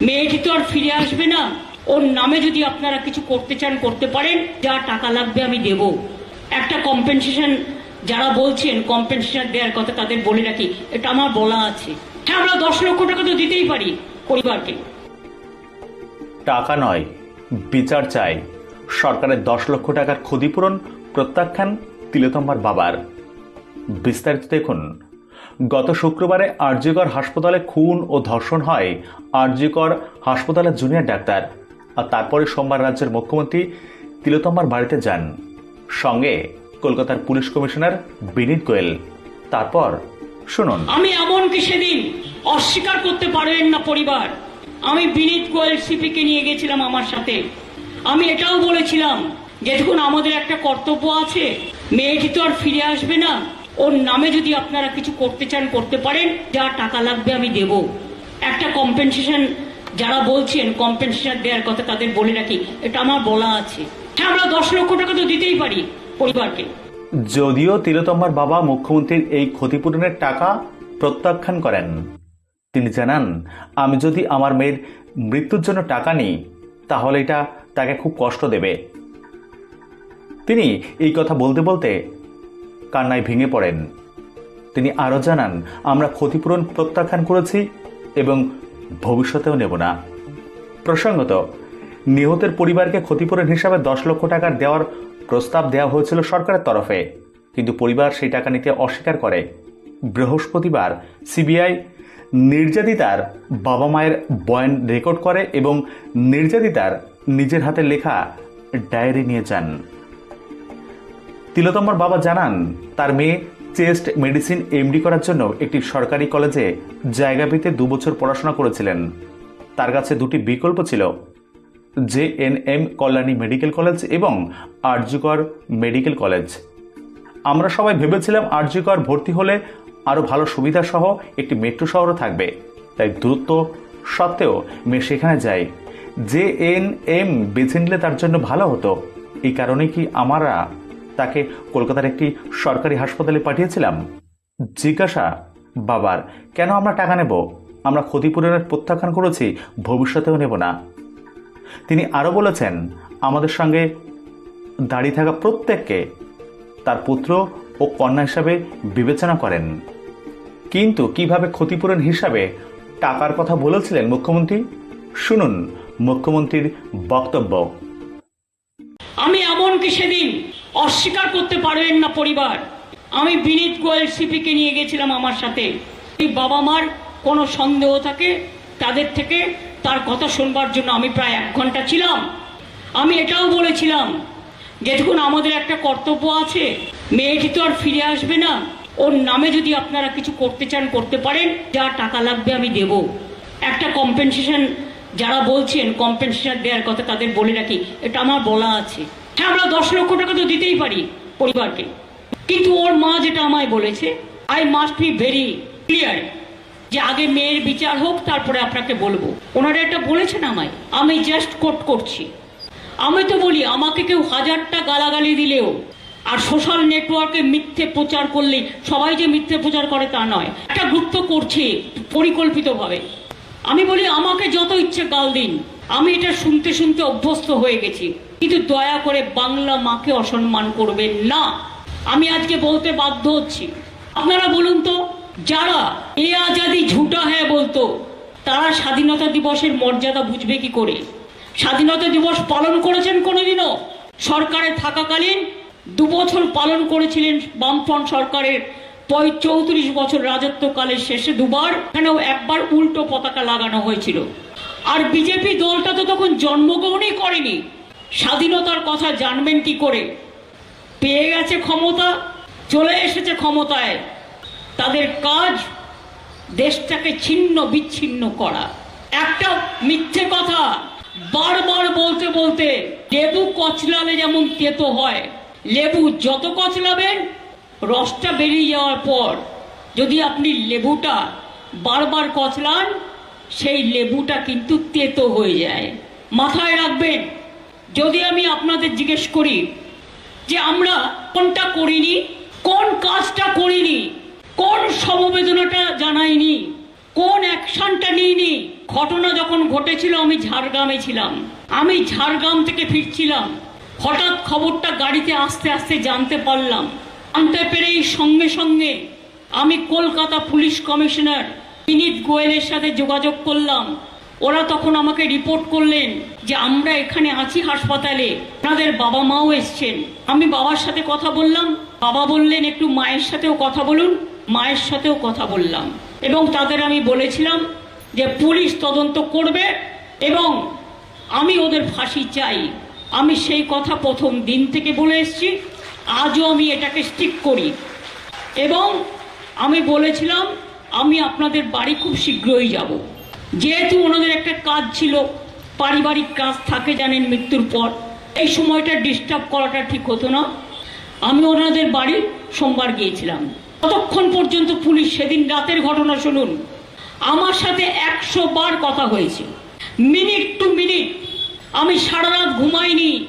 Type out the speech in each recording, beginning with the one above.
মেয়েটি তো আর ফিরে আসবে না। ওর নামে যদি আপনারা কিছু করতে চান, করতে পারেন। যা টাকা লাগবে আমি দেব। একটা কম্পেনসেশন যারা বলছেন কম্পেনসেশন দেওয়ার কথা তাদের বলে রাখি, এটা আমার বলা আছে। হ্যাঁ আমরা দশ লক্ষ টাকা তো দিতেই পারি পরিবারকে। টাকা নয়, বিচার চাই। সরকারের দশ লক্ষ টাকার ক্ষতিপূরণ প্রত্যাখ্যান তিলোতম্বার বাবার। বিস্তারিত দেখুন গত শুক্রবারে আরজিকর হাসপাতালে খুন ও ধর্ষণ হয় আরজিকর হাসপাতালের জুনিয়র ডাক্তার। আর তারপরে সোমবার রাজ্যের মুখ্যমন্ত্রী তিলোতম্বার বাড়িতে যান। সঙ্গে কলকাতার পুলিশ কমিশনার বিনীত গোয়েল। তারপর শুনুন। আমি এমনকি সেদিন অস্বীকার করতে পারবেন না পরিবার। আমি বিনীত গোয়েল সিপিকে নিয়ে গেছিলাম আমার সাথে। আমি এটাও বলেছিলাম যে দেখুন আমাদের একটা কর্তব্য আছে, মেয়েটি তো আর ফিরে আসবে না। ওর নামে যদি আপনারা কিছু করতে চান, করতে পারেন, যা টাকা লাগবে আমি দেব। একটা কম্পেনসেশন যারা বলছেন কম্পেনসেশন দেওয়ার কথা তাদের বলে রাখি, এটা আমার বলা আছে। হ্যাঁ আমরা দশ লক্ষ টাকা তো দিতেই পারি পরিবারকে। যদিও তিলোতম্বার বাবা মুখ্যমন্ত্রীর এই ক্ষতিপূরণের টাকা প্রত্যাখ্যান করেন, তিনি জানান, আমি যদি আমার মেয়ের মৃত্যুর জন্য টাকা নিই, তাহলে এটা তাকে খুব কষ্ট দেবে। তিনি এই কথা বলতে বলতে কান্নায় ভেঙে পড়েন। তিনি আরও জানান, আমরা ক্ষতিপূরণ প্রত্যাখ্যান করেছি এবং ভবিষ্যতেও নেব না। প্রসঙ্গত, নিহতের পরিবারকে ক্ষতিপূরণ হিসাবে দশ লক্ষ টাকা দেওয়ার প্রস্তাব দেওয়া হয়েছিল সরকারের তরফে, কিন্তু পরিবার সেই টাকা নিতে অস্বীকার করে। বৃহস্পতিবার সিবিআই নির্যাতিতার বাবা মায়ের বয়ান রেকর্ড করে এবং নির্যাতিতার নিজের হাতে লেখা ডায়েরি নিয়ে যান। তিলোতম্বর বাবা জানান, তার মেয়ে চেস্ট মেডিসিন এমডি করার জন্য একটি সরকারি কলেজে জায়গা পেতে দু বছর পড়াশোনা করেছিলেন। তার কাছে দুটি বিকল্প ছিল, J N M Kalyani medical college এবং আরজিকর মেডিকেল কলেজ। আমরা সবাই ভেবেছিলাম আরজিকর ভর্তি হলে আরও ভালো সুবিধা সহ একটি মেট্রো শহরও থাকবে। তাই দূরত্ব সত্ত্বেও মেয়ে সেখানে যায়। জে এন এম বেছে নিলে তার জন্য ভালো হতো। এই কারণে কি আমরা তাকে কলকাতার একটি সরকারি হাসপাতালে পাঠিয়েছিলাম। জিজ্ঞাসা, বাবার, কেন আমরা টাকা নেব? আমরা ক্ষতিপূরণের প্রত্যাখ্যান করেছি, ভবিষ্যতেও নেব না। তিনি আরও বলেছেন, আমাদের সঙ্গে দাঁড়িয়ে থাকা প্রত্যেককে তার পুত্র ও কন্যা হিসাবে বিবেচনা করেন। কিন্তু কীভাবে ক্ষতিপূরণ হিসাবে টাকার কথা বলেছিলেন মুখ্যমন্ত্রী? শুনুন, মুখ্যমন্ত্রীর বক্তব্য। আমি এমনকি সেদিন অস্বীকার করতে পারবেন না পরিবার। আমি বিনীত গোয়েল সিপিকে নিয়ে গেছিলাম আমার সাথে। বাবা মার কোনো সন্দেহ থাকে, তাদের থেকে তার কথা শুনবার জন্য আমি প্রায় এক ঘণ্টা ছিলাম। আমি এটাও বলেছিলাম যে, দেখুন, আমাদের একটা কর্তব্য আছে। মেয়েটি তো আর ফিরে আসবে না। ওর নামে যদি আপনারা কিছু করতে চান, করতে পারেন। যা টাকা লাগবে আমি দেব। একটা কম্পেনসেশন যারা বলছেন কম্পেনসেশন দেওয়ার কথা তাদের বলে রাখি, এটা আমার বলা আছে। হ্যাঁ আমরা দশ লক্ষ টাকা তো দিতেই পারি পরিবারকে। কিন্তু ওর মা যেটা আমায় বলেছে I must be very clear যে আগে মেয়ের বিচার হোক, তারপরে আপনাকে বলব। ওনারা এটা বলেছেন আমায়, আমি জাস্ট কোট করছি। আমি তো বলি, আমাকে কেউ হাজারটা গালাগালি দিলেও আর সোশ্যাল নেটওয়ার্কে মিথ্যে প্রচার করলে সবাই যে মিথ্যে প্রচার করে তা নয়। একটা গ্রুপ তো করছে পরিকল্পিতভাবে। আমি বলি, আমাকে যত ইচ্ছে গাল দিন। আমি এটা শুনতে শুনতে অভ্যস্ত হয়ে গেছি। কিন্তু দয়া করে বাংলা মাকে অসম্মান করবেন না। আমি আজকে বলতে বাধ্য হচ্ছি। আপনারা বলুন তো, যারা এ আজাদি ঝুটা হ্যাঁ বলতো, তারা স্বাধীনতা দিবসের মর্যাদা বুঝবে কি করে? স্বাধীনতা দিবস পালন করেছেন কোনোদিনও? সরকারে থাকাকালীন দু বছর পালন করেছিলেন বামফ্রন্ট সরকারের পয় চৌত্রিশ বছর রাজত্বকালের শেষে দুবার, এখানেও একবার উল্টো পতাকা লাগানো হয়েছিল। আর বিজেপি দলটা তো তখন জন্মগ্রহণই করেনি। স্বাধীনতার কথা জানবেন কি করে? পেয়ে গেছে ক্ষমতা, চলে এসেছে ক্ষমতায়। তাদের কাজ দেশটাকে ছিন্ন বিচ্ছিন্ন করা। একটা মিথ্যে কথা বারবার বলতে বলতে লেবু কচলালে যেমন তেতো হয়, লেবু যত কচলাবেন, রসটা বেরিয়ে যাওয়ার পর যদি আপনি লেবুটা বারবার কচলান, সেই লেবুটা কিন্তু তেতো হয়ে যায়। মাথায় রাখবেন যদি আমি আপনাদের জিজ্ঞেস করি যে আমরা কোনটা করিনি, কোন কাজটা করিনি, কোন সমবেদনাটা জানাইনি, কোন অ্যাকশনটা নিইনি, ঘটনা যখন ঘটেছিল আমি ঝাড়গ্রামে ছিলাম। আমি ঝাড়গ্রাম থেকে ফিরছিলাম। হঠাৎ খবরটা গাড়িতে আস্তে আস্তে জানতে পারলাম। জানতে পেরেই সঙ্গে সঙ্গে আমি কলকাতা পুলিশ কমিশনার বিনীত গোয়েলের সাথে যোগাযোগ করলাম। ওরা তখন আমাকে রিপোর্ট করলেন যে আমরা এখানে আছি হাসপাতালে। ওনাদের বাবা মাও এসছেন। আমি বাবার সাথে কথা বললাম। বাবা বললেন, একটু মায়ের সাথেও কথা বলুন। মায়ের সাথেও কথা বললাম। এবং তাদের আমি বলেছিলাম যে পুলিশ তদন্ত করবে এবং আমি ওদের ফাঁসি চাই। আমি সেই কথা প্রথম দিন থেকে বলে এসেছি। আজও আমি এটাকে স্টিক করি। এবং আমি বলেছিলাম, আমি আপনাদের বাড়ি খুব শীঘ্রই যাব। যেহেতু ওনাদের একটা কাজ ছিল, পারিবারিক কাজ থাকে জানেন মৃত্যুর পর, এই সময়টা ডিস্টার্ব করাটা ঠিক হতো না। আমি ওনাদের বাড়ি সোমবার গিয়েছিলাম। ততক্ষণ পর্যন্ত পুলিশ সেদিন রাতের ঘটনা শুনুন। আমার সাথে একশো বার কথা হয়েছে। মিনিট টু মিনিট আমি সারা রাত ঘুমাইনি।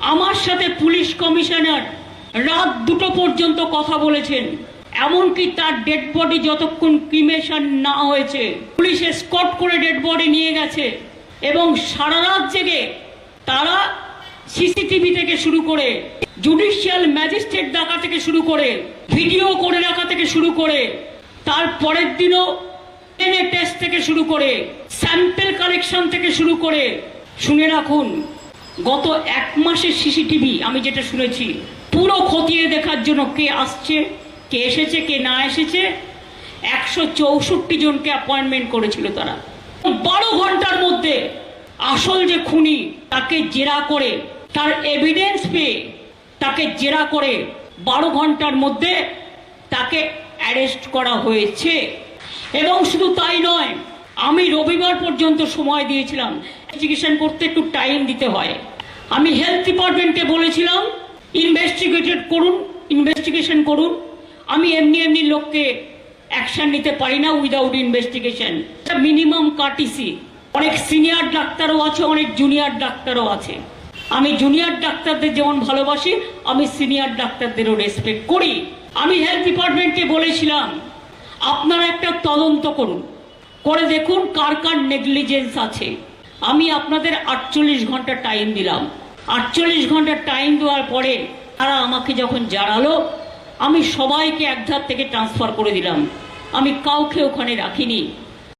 আমার সাথে পুলিশ কমিশনার রাত দুটো পর্যন্ত কথা বলেছেন। এমনকি তার ডেড বডি যতক্ষণ ক্রিমেশন না হয়েছে পুলিশ স্কট করে ডেড বডি নিয়ে গেছে এবং সারা রাত জেগে তারা সিসিটিভি থেকে শুরু করে জুডিশিয়াল ম্যাজিস্ট্রেট ডাকা থেকে শুরু করে ভিডিও করে রাখা থেকে শুরু করে, তার পরের দিনও এনএ টেস্ট থেকে শুরু করে স্যাম্পেল কালেকশন থেকে শুরু করে। শুনে রাখুন, গত এক মাসের সিসিটিভি আমি যেটা শুনেছি, পুরো খতিয়ে দেখার জন্য কে আসছে? কে এসেছে, কে না এসেছে, একশো চৌষট্টি জনকে অ্যাপয়েন্টমেন্ট করেছিল তারা। বারো ঘণ্টার মধ্যে আসল যে খুনি, তাকে জেরা করে, তার এভিডেন্স পেয়ে তাকে জেরা করে বারো ঘণ্টার মধ্যে তাকে অ্যারেস্ট করা হয়েছে। এবং শুধু তাই নয়, আমি রবিবার পর্যন্ত সময় দিয়েছিলাম। ইনভেস্টিগেশন করতে একটু টাইম দিতে হয়। আমি হেলথ ডিপার্টমেন্টকে বলেছিলাম ইনভেস্টিগেটেড করুন ইনভেস্টিগেশন করুন। আমি এমনি এমনি লোককে অ্যাকশন নিতে পারি না উইদাউট ইনভেস্টিগেশন মিনিমাম কাটিসি অনেক সিনিয়র ডাক্তারও আছে, অনেক জুনিয়র ডাক্তারও আছে। আমি জুনিয়র ডাক্তারদের যেমন ভালোবাসি, আমি সিনিয়র ডাক্তারদেরও রেসপেক্ট করি। আমি হেলথ ডিপার্টমেন্টকে বলেছিলাম, আপনারা একটা তদন্ত করুন। করে দেখুন কার কার নেগলিজেন্স আছে। আমি আপনাদের আটচল্লিশ ঘণ্টা টাইম দিলাম। আটচল্লিশ ঘণ্টা টাইম দেওয়ার পরে তারা আমাকে যখন জানালো আমি সবাইকে এক ধার থেকে ট্রান্সফার করে দিলাম। আমি কাউকে ওখানে রাখিনি।